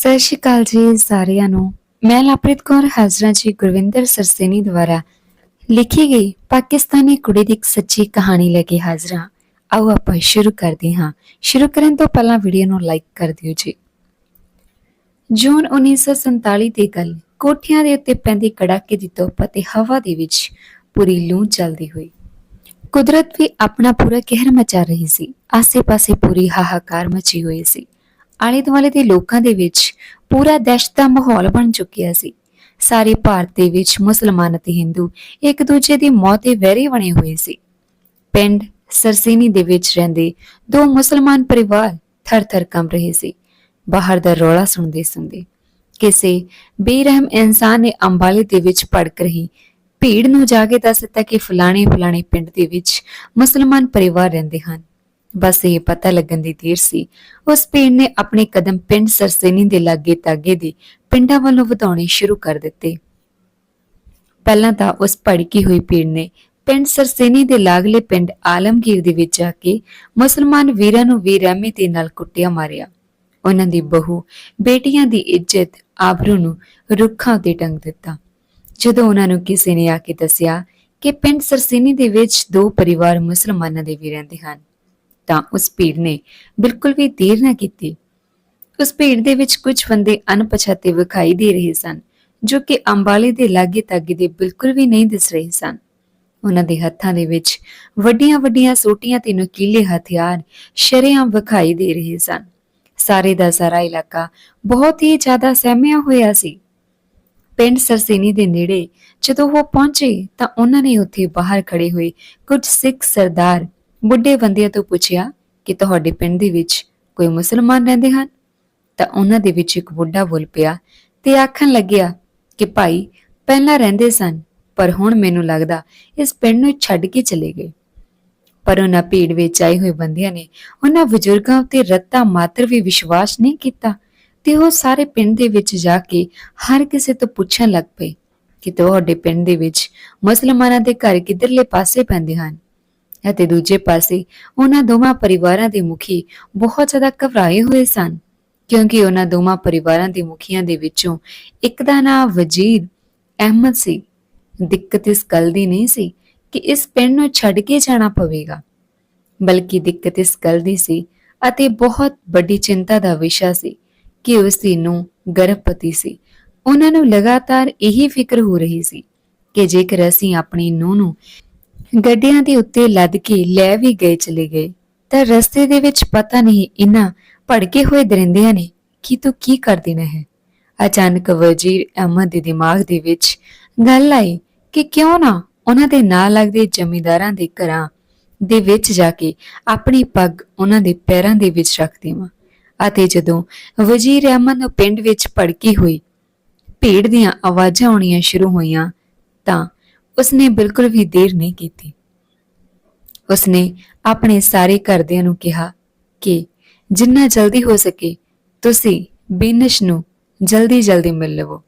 ਸਤਿ ਸ਼੍ਰੀ ਅਕਾਲ ਜੀ ਸਾਰਿਆਂ ਨੂੰ। ਮੈਂ ਲਵਪ੍ਰੀਤ ਕੌਰ, ਹਾਜ਼ਰਾਂ ਜੀ ਗੁਰਵਿੰਦਰ ਸਰਸੇਨੀ ਦੁਆਰਾ ਲਿਖੀ ਗਈ ਪਾਕਿਸਤਾਨੀ ਕੁੜੀ ਦੀ ਇੱਕ ਸੱਚੀ ਕਹਾਣੀ ਲੈ ਕੇ ਹਾਜ਼ਰ। ਆਓ ਆਪਾਂ ਸ਼ੁਰੂ ਕਰਦੇ ਹਾਂ। ਸ਼ੁਰੂ ਕਰਨ ਤੋਂ ਪਹਿਲਾਂ ਵੀਡੀਓ ਨੂੰ ਲਾਈਕ ਕਰ ਦਿਓ ਜੀ। ਜੂਨ 1947 ਦੀ ਗੱਲ, ਕੋਠਿਆਂ ਦੇ ਉੱਤੇ ਪੈਂਦੀ ਕੜਾਕੇ ਦੀ ਧੁੱਪ ਅਤੇ ਹਵਾ ਦੇ ਵਿੱਚ ਪੂਰੀ ਲੂ ਚੱਲਦੀ ਹੋਈ। ਕੁਦਰਤ ਵੀ ਆਪਣਾ ਪੂਰਾ ਕਹਿਰ ਮਚਾ ਰਹੀ ਸੀ। ਆਸੇ-ਪਾਸੇ ਪੂਰੀ ਹਾਹਾਕਾਰ ਮਚੀ ਹੋਈ ਸੀ। ਆਲੇ ਦੁਆਲੇ ਦੇ ਲੋਕਾਂ ਦੇ ਵਿੱਚ ਪੂਰਾ ਦਹਿਸ਼ਤ ਦਾ ਮਾਹੌਲ ਬਣ ਚੁੱਕਿਆ ਸੀ। ਸਾਰੇ ਭਾਰਤ ਦੇ ਵਿੱਚ ਮੁਸਲਮਾਨ ਅਤੇ ਹਿੰਦੂ ਇੱਕ ਦੂਜੇ ਦੀ ਮੌਤ ਦੇ ਵੈਰੀ ਬਣੇ ਹੋਏ ਸੀ। ਪਿੰਡ ਸਰਸੀਨੀ ਦੇ ਵਿੱਚ ਰਹਿੰਦੇ ਦੋ ਮੁਸਲਮਾਨ ਪਰਿਵਾਰ ਥਰ-ਥਰ ਕੰਬ ਰਹੇ ਸੀ। ਬਾਹਰ ਦਾ ਰੌਲਾ ਸੁਣਦੇ ਸੁਣਦੇ ਕਿਸੇ ਬੇਰਹਿਮ ਇਨਸਾਨ ਨੇ ਅੰਬਾਲੇ ਦੇ ਵਿੱਚ ਭੜਕ ਰਹੀ ਭੀੜ ਨੂੰ ਜਾ ਕੇ ਦੱਸ ਦਿੱਤਾ ਕਿ ਫਲਾਣੇ ਫਲਾਣੇ ਪਿੰਡ ਦੇ ਵਿੱਚ ਮੁਸਲਮਾਨ ਪਰਿਵਾਰ ਰਹਿੰਦੇ ਹਨ। ਬਸ ਇਹ ਪਤਾ ਲੱਗਣ ਦੀ ਦੇਰ ਸੀ। ਉਸ ਭੀੜ ਨੇ ਆਪਣੇ ਕਦਮ ਪਿੰਡ ਸਰਸੇਨੀ ਦੇ ਲਾਗੇ ਤਾਗੇ ਦੇ ਪਿੰਡਾਂ ਵੱਲੋਂ ਵਧਾਉਣੇ ਸ਼ੁਰੂ ਕਰ ਦਿੱਤੇ। ਪਹਿਲਾਂ ਤਾਂ ਉਸ ਭੜਕੀ ਹੋਈ ਭੀੜ ਨੇ ਪਿੰਡ ਸਰਸੇਨੀ ਦੇ ਲਾਗਲੇ ਪਿੰਡ ਆਲਮਗੀਰ ਦੇ ਵਿੱਚ ਆ ਕੇ ਮੁਸਲਮਾਨ ਵੀਰਾਂ ਨੂੰ ਵੀ ਰਹਿਮੀ ਦੇ ਨਾਲ ਕੁੱਟਿਆ ਮਾਰਿਆ। ਉਹਨਾਂ ਦੀ ਬਹੂ, ਬੇਟੀਆਂ ਦੀ ਇੱਜ਼ਤ, ਆਬਰੂ ਨੂੰ ਰੁੱਖਾਂ ਤੇ ਟੰਗ ਦਿੱਤਾ। ਜਦੋਂ ਉਹਨਾਂ ਨੂੰ ਕਿਸੇ ਨੇ ਆ ਕੇ ਦੱਸਿਆ ਕਿ ਪਿੰਡ ਸਰਸੇਨੀ ਦੇ ਵਿੱਚ ਦੋ ਪਰਿਵਾਰ ਮੁਸਲਮਾਨਾਂ ਦੇ ਵੀ ਰਹਿੰਦੇ ਹਨ ਤਾਂ ਉਸ ਭੀੜ ਨੇ ਬਿਲਕੁਲ ਵੀ ਦੇਰ ਨਾ ਕੀਤੀ। ਉਸ ਭੀੜ ਦੇ ਵਿੱਚ ਕੁਝ ਬੰਦੇ ਅਣਪਛਾਤੇ ਵਿਖਾਈ ਦੇ ਰਹੇ ਸਨ, ਜੋ ਕਿ ਅੰਬਾਲੇ ਦੇ ਲਾਗੇ ਤਾਗੇ ਦੇ ਬਿਲਕੁਲ ਵੀ ਨਹੀਂ ਦਿਸ ਰਹੇ ਸਨ। ਉਹਨਾਂ ਦੇ ਹੱਥਾਂ ਦੇ ਵਿੱਚ ਵੱਡੀਆਂ-ਵੱਡੀਆਂ ਸੋਟੀਆਂ ਤੇ ਨੁਕੀਲੇ ਹਥਿਆਰ ਸ਼ਰੇਆਮ ਵਿਖਾਈ ਦੇ ਰਹੇ ਸਨ। ਸਾਰੇ ਦਾ ਸਾਰਾ ਇਲਾਕਾ ਬਹੁਤ ਹੀ ਜ਼ਿਆਦਾ ਸਹਿਮਿਆ ਹੋਇਆ ਸੀ। ਪਿੰਡ ਸਰਸੇਨੀ ਦੇ ਨੇੜੇ ਜਦੋਂ ਉਹ ਪਹੁੰਚੇ ਤਾਂ ਉਹਨਾਂ ਨੇ ਉੱਥੇ ਬਾਹਰ ਖੜੇ ਹੋਏ ਕੁਝ ਸਿੱਖ ਸਰਦਾਰ ਬੁੱਢੇ ਬੰਦਿਆਂ ਤੋਂ ਪੁੱਛਿਆ ਕਿ ਤੁਹਾਡੇ ਪਿੰਡ ਦੇ ਵਿੱਚ ਕੋਈ ਮੁਸਲਮਾਨ ਰਹਿੰਦੇ ਹਨ? ਤਾਂ ਉਹਨਾਂ ਦੇ ਵਿੱਚ ਇੱਕ ਬੁੱਢਾ ਬੋਲ ਪਿਆ ਤੇ ਆਖਣ ਲੱਗਿਆ ਕਿ ਭਾਈ, ਪਹਿਲਾਂ ਰਹਿੰਦੇ ਸਨ, ਪਰ ਹੁਣ ਮੈਨੂੰ ਲੱਗਦਾ ਇਸ ਪਿੰਡ ਨੂੰ ਛੱਡ ਕੇ ਚਲੇ ਗਏ। ਪਰ ਉਹਨਾਂ ਭੀੜ ਵਿੱਚ ਆਏ ਹੋਏ ਬੰਦਿਆਂ ਨੇ ਉਹਨਾਂ ਬਜ਼ੁਰਗਾਂ ਉੱਤੇ ਰੱਤਾ ਮਾਤਰ ਵੀ ਵਿਸ਼ਵਾਸ ਨਹੀਂ ਕੀਤਾ ਤੇ ਉਹ ਸਾਰੇ ਪਿੰਡ ਦੇ ਵਿੱਚ ਜਾ ਕੇ ਹਰ ਕਿਸੇ ਤੋਂ ਪੁੱਛਣ ਲੱਗ ਪਏ ਕਿ ਤੁਹਾਡੇ ਪਿੰਡ ਦੇ ਵਿੱਚ ਮੁਸਲਮਾਨਾਂ ਦੇ ਘਰ ਕਿੱਧਰਲੇ ਪਾਸੇ ਪੈਂਦੇ ਹਨ? ਅਤੇ ਦੂਜੇ ਪਾਸੇ ਉਹਨਾਂ ਦੋਵਾਂ ਪਰਿਵਾਰਾਂ ਦੇ ਮੁਖੀ ਬਹੁਤ ਜ਼ਿਆਦਾ ਘਬਰਾਏ ਹੋਏ ਸਨ, ਕਿਉਂਕਿ ਉਹਨਾਂ ਦੋਵਾਂ ਪਰਿਵਾਰਾਂ ਦੇ ਮੁਖੀਆਂ ਦੇ ਵਿੱਚੋਂ ਇੱਕ ਦਾ ਨਾਮ ਵਜ਼ੀਰ ਅਹਿਮਦ ਸੀ। ਦਿੱਕਤ ਇਸ ਗੱਲ ਦੀ ਨਹੀਂ ਸੀ ਕਿ ਇਸ ਪਿੰਡ ਨੂੰ ਛੱਡ ਕੇ ਜਾਣਾ ਪਵੇਗਾ, ਬਲਕਿ ਦਿੱਕਤ ਇਸ ਗੱਲ ਦੀ ਸੀ ਅਤੇ ਬਹੁਤ ਵੱਡੀ ਚਿੰਤਾ ਦਾ ਵਿਸ਼ਾ ਸੀ ਕਿ ਉਸ ਦੀ ਨੂੰ ਗਰਭਵਤੀ ਸੀ। ਉਹਨਾਂ ਨੂੰ ਲਗਾਤਾਰ ਇਹੀ ਫਿਕਰ ਹੋ ਰਹੀ ਸੀ ਕਿ ਜੇਕਰ ਅਸੀਂ ਆਪਣੀ ਨੂੰਹ ਨੂੰ ਗੱਡੀਆਂ ਦੇ ਉੱਤੇ ਲੱਦ ਕੇ ਲੈ ਵੀ ਗਏ ਚਲੇ ਗਏ। ਤਾਂ ਰਸਤੇ ਦੇ ਵਿੱਚ ਪਤਾ ਨਹੀਂ ਇਨ੍ਹਾਂ ਭੜਕੇ ਹੋਏ ਦਰਿੰਦਿਆਂ ਨੇ ਕੀ ਤੋਂ ਕੀ ਕਰ ਦੇਣਾ ਹੈ। ਅਚਾਨਕ ਵਜ਼ੀਰ ਅਹਿਮਦ ਦੇ ਦਿਮਾਗ ਦੇ ਵਿੱਚ ਗੱਲ ਆਈ ਕਿ ਕਿਉਂ ਨਾ ਉਹਨਾਂ ਦੇ ਨਾਲ ਲੱਗਦੇ ਜ਼ਮੀਂਦਾਰਾਂ ਦੇ ਘਰਾਂ ਦੇ ਵਿੱਚ ਜਾ ਕੇ ਆਪਣੀ ਪੱਗ ਉਹਨਾਂ ਦੇ ਪੈਰਾਂ ਦੇ ਵਿੱਚ ਰੱਖ ਦੇਵਾਂ। ਅਤੇ ਜਦੋਂ ਵਜ਼ੀਰ ਅਹਿਮਦ ਨੂੰ ਪਿੰਡ ਵਿੱਚ ਭੜਕੀ ਹੋਈ, ਭੀੜ ਦੀਆਂ ਆਵਾਜ਼ਾਂ ਆਉਣੀਆਂ ਸ਼ੁਰੂ ਹੋਈਆਂ ਤਾਂ ਉਸਨੇ ਬਿਲਕੁਲ ਵੀ ਦੇਰ ਨਹੀਂ ਕੀਤੀ। ਉਸਨੇ ਆਪਣੇ ਸਾਰੇ ਘਰਦਿਆਂ ਨੂੰ ਕਿਹਾ ਕਿ ਜਿੰਨਾ ਜਲਦੀ ਹੋ ਸਕੇ ਤੁਸੀਂ ਬਿਨਸ਼ ਨੂੰ ਜਲਦੀ ਜਲਦੀ ਮਿਲ ਲਵੋ,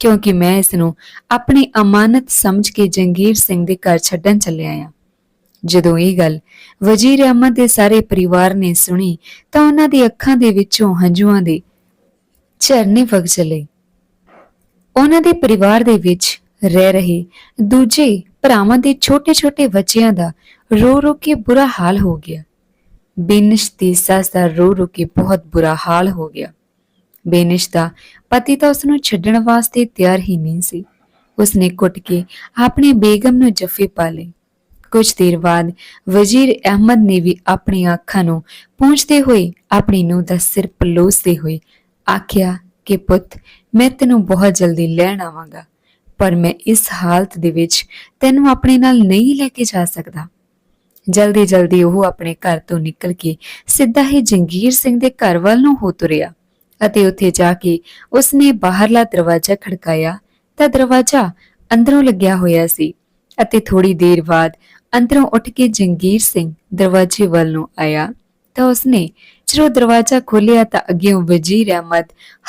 ਕਿਉਂਕਿ ਮੈਂ ਇਸ ਨੂੰ ਆਪਣੀ ਅਮਾਨਤ ਸਮਝ ਕੇ ਜੰਗੀਰ ਸਿੰਘ ਦੇ ਘਰ ਛੱਡਣ ਚੱਲਿਆ ਆ ਜਦੋਂ ਇਹ ਗੱਲ ਵਜ਼ੀਰ ਅਹਿਮਦ ਦੇ ਸਾਰੇ ਪਰਿਵਾਰ ਨੇ ਸੁਣੀ ਤਾਂ ਉਹਨਾਂ ਦੀ ਅੱਖਾਂ ਦੇ ਵਿੱਚੋਂ ਹੰਝੂਆਂ ਦੇ ਝਰਨੇ ਵਗ ਚਲੇ। ਉਹਨਾਂ ਦੇ ਪਰਿਵਾਰ ਦੇ ਵਿੱਚ ਰਹਿ ਰਹੇ। ਦੂਜੇ ਭਰਾਵਾਂ ਦੇ ਛੋਟੇ-ਛੋਟੇ ਬੱਚਿਆਂ ਦਾ ਰੋ-ਰੋ ਕੇ ਬੁਰਾ ਹਾਲ ਹੋ ਗਿਆ। ਬੇਨਿਸ਼ ਦੀ ਸੱਸ ਦਾ ਰੋ-ਰੋ ਕੇ ਬਹੁਤ ਬੁਰਾ ਹਾਲ ਹੋ ਗਿਆ। ਬੇਨਿਸ਼ ਦਾ ਪਤੀ ਤਾਂ ਉਸ ਨੂੰ ਛੱਡਣ ਵਾਸਤੇ ਤਿਆਰ ਹੀ ਨਹੀਂ ਸੀ। ਉਸਨੇ ਕੁੱਟ ਕੇ ਆਪਣੇ ਬੇਗਮ ਨੂੰ ਜੱਫੇ ਪਾ ਲਏ। ਕੁਝ ਦੇਰ ਬਾਅਦ ਵਜ਼ੀਰ ਅਹਿਮਦ ਨੇ ਵੀ ਆਪਣੀਆਂ ਅੱਖਾਂ ਨੂੰ ਪੂੰਝਦੇ ਹੋਏ ਆਪਣੀ ਨੂੰ ਦਾ ਸਿਰ ਪਲੋਸਦੇ ਹੋਏ ਆਖਿਆ ਕਿ ਪੁੱਤ, ਮੈਂ ਤੈਨੂੰ ਬਹੁਤ ਜਲਦੀ ਲੈਣ ਆਵਾਂਗਾ। ਪਰ ਮੈਂ ਇਸ ਹਾਲਤ ਦੇ ਵਿੱਚ ਤੈਨੂੰ ਆਪਣੇ ਨਾਲ ਨਹੀਂ ਲੈ ਕੇ ਜਾ ਸਕਦਾ। ਜਲਦੀ ਜਲਦੀ ਉਹ ਆਪਣੇ ਘਰ ਤੋਂ ਨਿਕਲ ਕੇ ਸਿੱਧਾ ਹੀ ਜੰਗੀਰ ਸਿੰਘ ਦੇ ਘਰ ਵੱਲ ਨੂੰ ਹੋ ਤੁਰਿਆ ਅਤੇ ਉੱਥੇ ਜਾ ਕੇ ਉਸਨੇ ਬਾਹਰਲਾ ਦਰਵਾਜ਼ਾ ਖੜਕਾਇਆ ਤਾਂ ਦਰਵਾਜ਼ਾ ਅੰਦਰੋਂ ਲੱਗਿਆ ਹੋਇਆ ਸੀ ਅਤੇ ਥੋੜੀ ਦੇਰ ਬਾਅਦ ਅੰਦਰੋਂ ਉੱਠ ਕੇ ਜੰਗੀਰ ਸਿੰਘ ਦਰਵਾਜ਼ੇ ਵੱਲ ਨੂੰ ਆਇਆ ਤਾਂ ਉਸਨੇ ਜਦੋਂ ਦਰਵਾਜ਼ਾ ਖੋਲ੍ਹਿਆ ਤਾਂ ਅੱਗੇੋਂ ਵਜ਼ੀਰ ਅਹਿਮਦ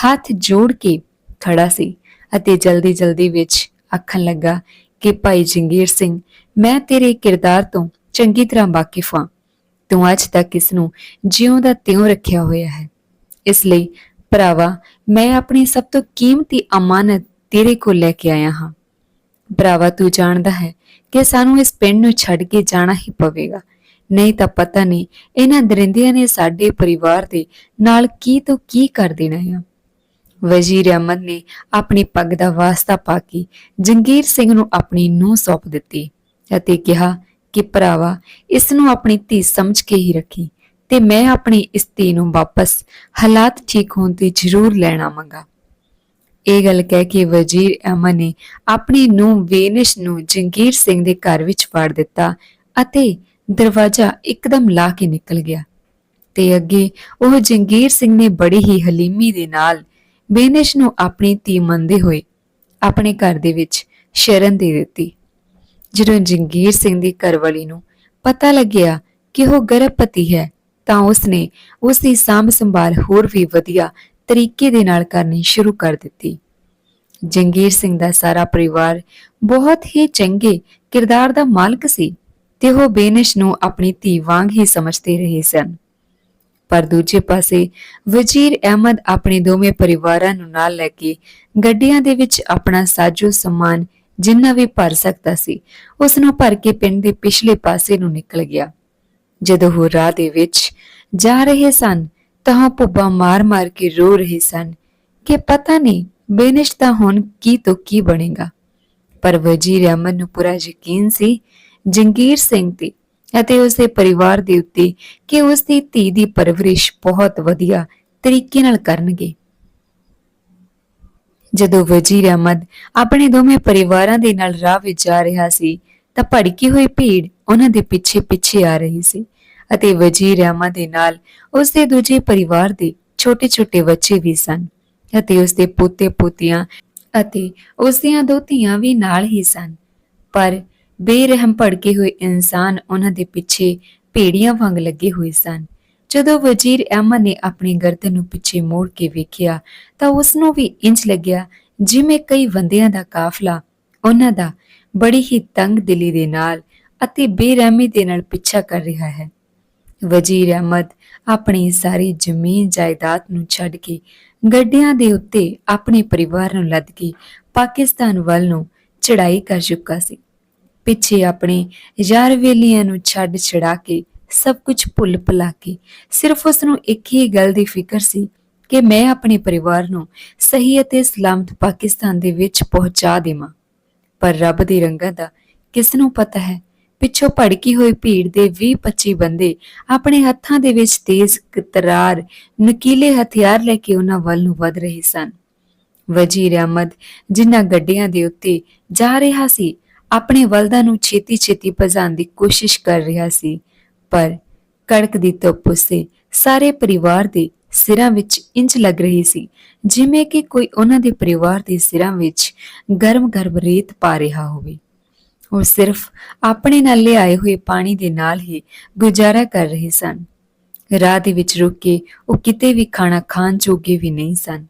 ਹੱਥ ਜੋੜ ਕੇ ਖੜਾ ਸੀ। ਅਤੇ ਜਲਦੀ ਜਲਦੀ ਵਿੱਚ ਆਖਣ ਲੱਗਾ ਕਿ ਭਾਈ ਜੰਗੀਰ ਸਿੰਘ, ਮੈਂ ਤੇਰੇ ਕਿਰਦਾਰ ਤੋਂ ਚੰਗੀ ਤਰ੍ਹਾਂ ਵਾਕਿਫ ਹਾਂ। ਤੂੰ ਅੱਜ ਤੱਕ ਇਸ ਨੂੰ ਜਿਉਂ ਦਾ ਤਿਉਂ ਰੱਖਿਆ ਹੋਇਆ ਹੈ। ਇਸ ਲਈ ਭਰਾਵਾ, ਮੈਂ ਆਪਣੀ ਸਭ ਤੋਂ ਕੀਮਤੀ ਅਮਾਨਤ ਤੇਰੇ ਕੋਲ ਲੈ ਕੇ ਆਇਆ ਹਾਂ। ਭਰਾਵਾ, ਤੂੰ ਜਾਣਦਾ ਹੈ ਕਿ ਸਾਨੂੰ ਇਸ ਪਿੰਡ ਨੂੰ ਛੱਡ ਕੇ ਜਾਣਾ ਹੀ ਪਵੇਗਾ। ਨਹੀਂ ਤਾਂ ਪਤਾ ਨਹੀਂ ਇਹਨਾਂ ਦਰਿੰਦਿਆਂ ਨੇ ਸਾਡੇ ਪਰਿਵਾਰ ਦੇ ਨਾਲ ਕੀ ਤੋਂ ਕੀ ਕਰ ਦੇਣਾ ਹੈ। ਵਜ਼ੀਰ ਅਹਿਮਦ ਨੇ ਆਪਣੀ ਪੱਗ ਦਾ ਵਾਸਤਾ ਪਾ ਕੇ ਜੰਗੀਰ ਸਿੰਘ ਨੂੰ ਆਪਣੀ ਨੂੰਹ ਸੌਂਪ ਦਿੱਤੀ ਅਤੇ ਕਿਹਾ ਕਿ ਭਰਾਵਾ, ਇਸ ਨੂੰ ਆਪਣੀ ਧੀ ਸਮਝ ਕੇ ਹੀ ਰੱਖੀ ਤੇ ਮੈਂ ਆਪਣੀ ਇਸ ਧੀ ਨੂੰ ਵਾਪਸ ਹਾਲਾਤ ਠੀਕ ਹੋਣ ਤੇ ਜ਼ਰੂਰ ਲੈਣ ਆਵਾਂਗਾ। ਇਹ ਗੱਲ ਕਹਿ ਕੇ ਵਜ਼ੀਰ ਅਹਿਮਦ ਨੇ ਆਪਣੀ ਨੂੰਹ ਵੇਨਿਸ਼ ਨੂੰ ਜੰਗੀਰ ਸਿੰਘ ਦੇ ਘਰ ਵਿੱਚ ਵਾੜ ਦਿੱਤਾ ਅਤੇ ਦਰਵਾਜ਼ਾ ਇੱਕਦਮ ਲਾ ਕੇ ਨਿਕਲ ਗਿਆ ਤੇ ਅੱਗੇ ਉਹ ਜੰਗੀਰ ਸਿੰਘ ਨੇ ਬੜੀ ਹੀ ਹਲੀਮੀ ਦੇ ਨਾਲ ਬੇਨਿਸ਼ ਨੂੰ ਆਪਣੀ ਧੀ ਮੰਨਦੇ ਹੋਏ ਆਪਣੇ ਘਰ ਦੇ ਵਿੱਚ ਸ਼ਰਨ ਦੇ ਦਿੱਤੀ। ਜਦੋਂ ਜੰਗੀਰ ਸਿੰਘ ਦੀ ਘਰਵਾਲੀ ਨੂੰ ਪਤਾ ਲੱਗਿਆ ਕਿ ਉਹ ਗਰਭਵਤੀ ਹੈ, ਤਾਂ ਉਸਨੇ ਉਸ ਦੀ ਸਾਂਭ ਸੰਭਾਲ ਹੋਰ ਵੀ ਵਧੀਆ ਤਰੀਕੇ ਦੇ ਨਾਲ ਕਰਨੀ ਸ਼ੁਰੂ ਕਰ ਦਿੱਤੀ। ਜੰਗੀਰ ਸਿੰਘ ਦਾ ਸਾਰਾ ਪਰਿਵਾਰ ਬਹੁਤ ਹੀ ਚੰਗੇ ਕਿਰਦਾਰ ਦਾ ਮਾਲਕ ਸੀ ਤੇ ਉਹ ਬੇਨਿਸ਼ ਨੂੰ ਆਪਣੀ ਧੀ ਵਾਂਗ ਹੀ ਸਮਝਦੇ ਰਹੇ ਸਨ। ਪਰ ਦੂਜੇ ਪਾਸੇ ਵਜ਼ੀਰ ਅਹਿਮਦ ਆਪਣੇ ਦੋਵੇਂ ਪਰਿਵਾਰਾਂ ਨੂੰ ਨਾਲ ਲੈ ਕੇ ਗੱਡੀਆਂ ਦੇ ਵਿੱਚ ਆਪਣਾ ਸਾਜੋ ਸਮਾਨ ਜਿੰਨਾ ਵੀ ਭਰ ਸਕਦਾ ਸੀ ਉਸ ਨੂੰ ਭਰ ਕੇ ਪਿੰਡ ਦੇ ਪਿਛਲੇ ਪਾਸੇ ਨੂੰ ਨਿਕਲ ਗਿਆ। ਜਦੋਂ ਉਹ ਰਾਹ ਦੇ ਵਿੱਚ ਜਾ ਰਹੇ ਸਨ, ਤਾਂ ਉਹ ਪੁੱਬਾ ਮਾਰ-ਮਾਰ ਕੇ ਰੋ ਰਹੇ ਸਨ ਕਿ ਪਤਾ ਨਹੀਂ ਬੇਨਿਸ਼ ਦਾ ਹੁਣ ਕੀ ਤੋਂ ਕੀ ਬਣੇਗਾ। ਪਰ ਵਜ਼ੀਰ ਅਹਿਮਦ ਨੂੰ ਪੂਰਾ ਯਕੀਨ ਸੀ, ਜੰਗੀਰ ਸਿੰਘ ਤੇ ਅਤੇ ਉਸ ਦੇ ਪਰਿਵਾਰ ਦੇ ਉੱਤੇ ਕਿ ਉਸ ਦੀ ਧੀ ਦੀ ਪਰਵਰਿਸ਼ ਬਹੁਤ ਵਧੀਆ ਤਰੀਕੇ ਨਾਲ ਕਰਨਗੇ। ਜਦੋਂ ਵਜ਼ੀਰ ਅਹਿਮਦ ਆਪਣੇ ਦੋਵੇਂ ਪਰਿਵਾਰਾਂ ਦੇ ਨਾਲ ਰਾਹ ਵਿੱਚ ਜਾ ਰਿਹਾ ਸੀ, ਤਾਂ ਭੜਕੀ ਹੋਈ ਭੀੜ ਉਹਨਾਂ ਦੇ ਪਿੱਛੇ ਪਿੱਛੇ ਆ ਰਹੀ ਸੀ ਅਤੇ ਵਜ਼ੀਰ ਅਹਿਮਦ ਦੇ ਨਾਲ ਉਸ ਦੇ ਦੂਜੇ ਪਰਿਵਾਰ ਦੇ ਛੋਟੇ-ਛੋਟੇ ਬੱਚੇ ਵੀ ਸਨ ਅਤੇ ਉਸ ਦੇ ਪੋਤੇ ਪੋਤੀਆਂ ਅਤੇ ਉਸ ਦੀਆਂ ਦੋ ਧੀਆਂ ਵੀ ਨਾਲ ਹੀ ਸਨ। ਪਰ ਬੇਰਹਿਮ ਭੜਕੇ ਹੋਏ ਇਨਸਾਨ ਉਹਨਾਂ ਦੇ ਪਿੱਛੇ ਭੇੜੀਆਂ ਵਾਂਗ ਲੱਗੇ ਹੋਏ ਸਨ। ਜਦੋਂ ਵਜ਼ੀਰ ਅਹਿਮਦ ਨੇ ਆਪਣੀ ਗਰਦਨ ਨੂੰ ਪਿੱਛੇ ਮੋੜ ਕੇ ਵੇਖਿਆ ਤਾਂ ਉਸ ਨੂੰ ਵੀ ਇੰਜ ਲੱਗਿਆ ਜਿਵੇਂ ਕਈ ਬੰਦਿਆਂ ਦਾ ਕਾਫਲਾ ਉਹਨਾਂ ਦਾ ਬੜੀ ਹੀ ਤੰਗ ਦਿਲੀ ਦੇ ਨਾਲ ਅਤੇ ਬੇਰਹਿਮੀ ਦੇ ਨਾਲ ਪਿੱਛਾ ਕਰ ਰਿਹਾ ਹੈ। ਵਜ਼ੀਰ ਅਹਿਮਦ ਆਪਣੀ ਸਾਰੀ ਜ਼ਮੀਨ ਜਾਇਦਾਦ ਨੂੰ ਛੱਡ ਕੇ ਗੱਡਿਆਂ ਦੇ ਉੱਤੇ ਆਪਣੇ ਪਰਿਵਾਰ ਨੂੰ ਲੱਦ ਕੇ ਪਾਕਿਸਤਾਨ ਵੱਲ ਨੂੰ ਚੜਾਈ ਕਰ ਚੁੱਕਾ ਸੀ। ਪਿੱਛੇ ਆਪਣੇ ਯਾਰ ਵੇਲੀਆਂ ਨੂੰ ਛੱਡ ਛੜਾ ਕੇ ਸਭ ਕੁਝ ਭੁੱਲ ਭੁਲਾ ਕੇ। ਸਿਰਫ ਉਸ ਨੂੰ ਇੱਕ ਹੀ ਗੱਲ ਦੀ ਫਿਕਰ ਸੀ ਕਿ ਮੈਂ ਆਪਣੇ ਪਰਿਵਾਰ ਨੂੰ ਸਹੀ ਅਤੇ ਸਲਾਮਤ ਪਾਕਿਸਤਾਨ ਦੇ ਵਿੱਚ ਪਹੁੰਚਾ ਦੇਵਾਂ। ਪਰ ਰੱਬ ਦੇ ਰੰਗਾਂ ਦਾ ਕਿਸ ਨੂੰ ਪਤਾ ਹੈ? ਪਿੱਛੋਂ ਭੜਕੀ ਹੋਈ ਭੀੜ ਦੇ 20-25 ਬੰਦੇ ਆਪਣੇ ਹੱਥਾਂ ਦੇ ਵਿੱਚ ਤੇਜ਼ ਤਰਾਰ ਨਕੀਲੇ ਹਥਿਆਰ ਲੈ ਕੇ ਉਹਨਾਂ ਵੱਲ ਨੂੰ ਵੱਧ ਰਹੇ ਸਨ। ਵਜ਼ੀਰ ਅਹਿਮਦ ਜਿਨ੍ਹਾਂ ਗੱਡੀਆਂ ਦੇ ਉੱਤੇ ਜਾ ਰਿਹਾ ਸੀ ਆਪਣੇ ਵਲਦਾਂ ਨੂੰ ਛੇਤੀ-ਛੇਤੀ ਭਜਾਉਣ ਦੀ ਕੋਸ਼ਿਸ਼ ਕਰ ਰਿਹਾ ਸੀ, ਪਰ ਕੜਕ ਦੀ ਧੁੱਪ ਉਸੇ ਸਾਰੇ ਪਰਿਵਾਰ ਦੇ ਸਿਰਾਂ ਵਿੱਚ ਇੰਜ ਲੱਗ ਰਹੀ ਸੀ, ਜਿਵੇਂ ਕਿ ਕੋਈ ਉਹਨਾਂ ਦੇ ਪਰਿਵਾਰ ਦੇ ਸਿਰਾਂ ਵਿੱਚ ਗਰਮ-ਗਰਮ ਰੇਤ ਪਾ ਰਿਹਾ ਹੋਵੇ। ਉਹ ਸਿਰਫ ਆਪਣੇ ਨਾਲ ਲਿਆਏ ਹੋਏ ਪਾਣੀ ਦੇ ਨਾਲ ਹੀ ਗੁਜ਼ਾਰਾ ਕਰ ਰਹੇ ਸਨ। ਰਾਹ ਦੇ ਵਿੱਚ ਰੁਕ ਕੇ ਉਹ ਕਿਤੇ ਵੀ ਖਾਣਾ ਖਾਣ ਜੋਗੇ ਵੀ ਨਹੀਂ ਸਨ।